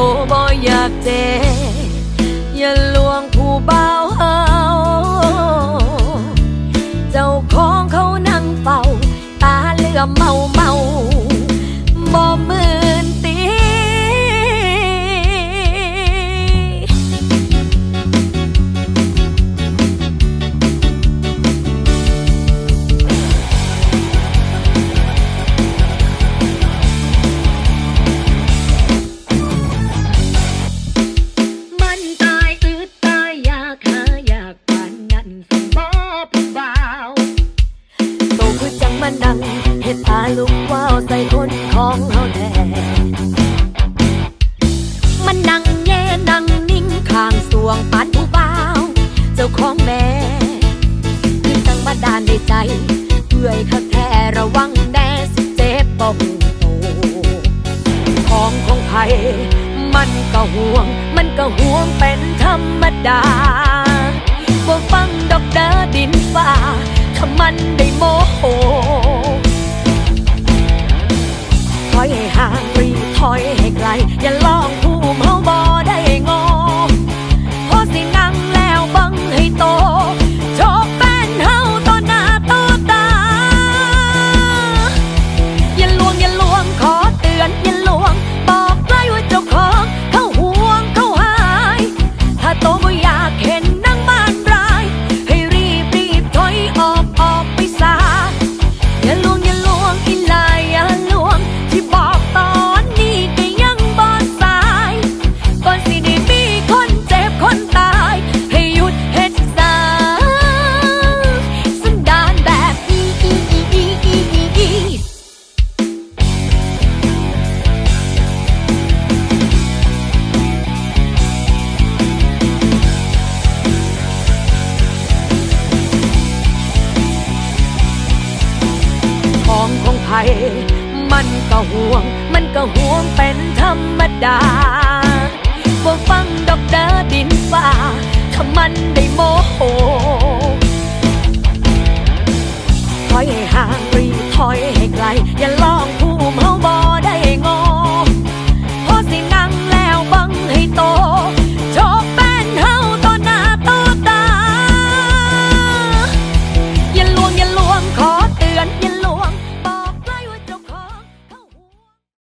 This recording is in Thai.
โตบ่อยากเจอย่าล คือจังมันดังเห็ดพาลูกว้าวใส่คนของเฮาแน่มันนั่งแง่นั่งนิ่งข้างสวงปานผู้บ่าว เจ้าของแม่คือจังบัดดาลในใจเพื่อยคัาแท้ระวังแน่สิเจ็บป่หูโตของของไผมันก็ห่วง มันก็ห่วงเป็นธรรมดาบ่ฟังดอกเด้อดินฟ้า ถ้ามันได้โมโหถอยให้ห่างรีถอยให้ไกลอย่า ภัย มันก็ห่วง มันก็ห่วงเป็นธรรมดาบ่ฟังดอกเดอดินฟ้าถ้ามันได้โมโห